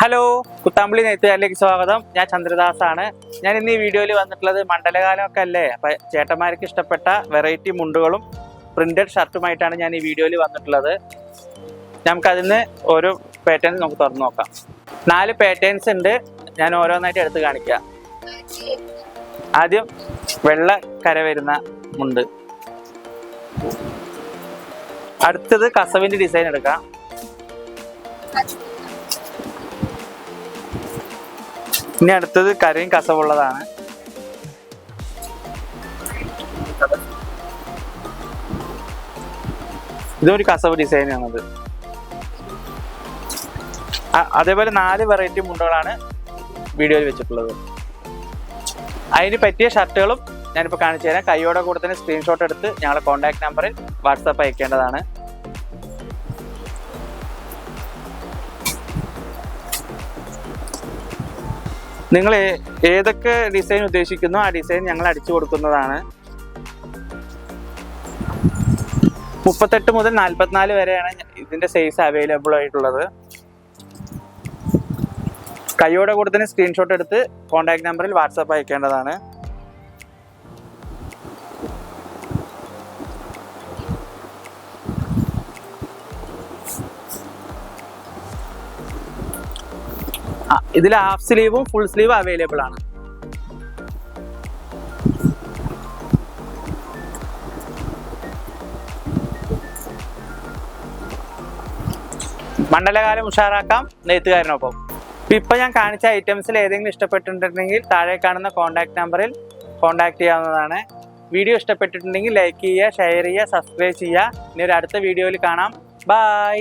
Hello Kuthampully നെയ്ത്തുകാരിലേക്ക് സ്വാഗതം. ഞാൻ ചന്ദ്രദാസ് ആണ് ഞാൻ ഇന്ന് ഈ വീഡിയോയിൽ വന്നിട്ടുള്ളത് മണ്ഡലകാലമൊക്കെ അല്ലേ അപ്പൊ ചേട്ടന്മാർക്ക് ഇഷ്ടപ്പെട്ട വെറൈറ്റി മുണ്ടുകളും പ്രിന്റഡ് ഷർട്ടുമായിട്ടാണ് ഞാൻ ഈ വീഡിയോയിൽ വന്നിട്ടുള്ളത്. നമുക്ക് അതിന് ഓരോ പാറ്റേൺ നമുക്ക് തുറന്നു നോക്കാം. നാല് പാറ്റേൺസ് ഉണ്ട്. ഞാൻ ഓരോന്നായിട്ട് എടുത്ത് കാണിക്കാം. ആദ്യം വെള്ള കര വരുന്ന മുണ്ട്. അടുത്തത് കസവിന്റെ ഡിസൈൻ എടുക്കാം. ഇനി അടുത്തത് കരയും കസവുള്ളതാണ്. ഇതൊരു കസവ് ഡിസൈൻ ആണത്. അതേപോലെ നാല് വെറൈറ്റി മുണ്ടുകളാണ് വീഡിയോയിൽ വെച്ചിട്ടുള്ളത്. അതിന് പറ്റിയ ഷർട്ടുകളും ഞാനിപ്പോൾ കാണിച്ചു തരാം കൈയോടെ കൂടെ തന്നെ സ്ക്രീൻഷോട്ട് എടുത്ത് ഞങ്ങളുടെ കോൺടാക്ട് നമ്പറിൽ വാട്സാപ്പ് അയക്കേണ്ടതാണ്. നിങ്ങൾ ഏതൊക്കെ ഡിസൈൻ ഉദ്ദേശിക്കുന്നു ആ ഡിസൈൻ ഞങ്ങൾ അടിച്ചു കൊടുക്കുന്നതാണ്. മുപ്പത്തെട്ട് മുതൽ നാൽപ്പത്തിനാല് വരെയാണ് ഇതിന്റെ സൈസ് അവൈലബിൾ ആയിട്ടുള്ളത്. കൈയോടെ കൂടെ തന്നെ സ്ക്രീൻഷോട്ട് എടുത്ത് കോൺടാക്ട് നമ്പറിൽ വാട്സാപ്പ് അയക്കേണ്ടതാണ്. ഇതിൽ ഹാഫ് സ്ലീവും ഫുൾ സ്ലീവും അവൈലബിൾ ആണ്. മണ്ഡലകാലം ഉഷാറാക്കാം നെയ്ത്തുകാരനൊപ്പം. ഇപ്പൊ ഞാൻ കാണിച്ച ഐറ്റംസിൽ ഏതെങ്കിലും ഇഷ്ടപ്പെട്ടിട്ടുണ്ടെങ്കിൽ താഴെ കാണുന്ന കോൺടാക്ട് നമ്പറിൽ കോൺടാക്ട് ചെയ്യാവുന്നതാണ്. വീഡിയോ ഇഷ്ടപ്പെട്ടിട്ടുണ്ടെങ്കിൽ ലൈക്ക് ചെയ്യുക ഷെയർ ചെയ്യുക സബ്സ്ക്രൈബ് ചെയ്യുക. ഇനി ഒരു അടുത്ത വീഡിയോയിൽ കാണാം. ബൈ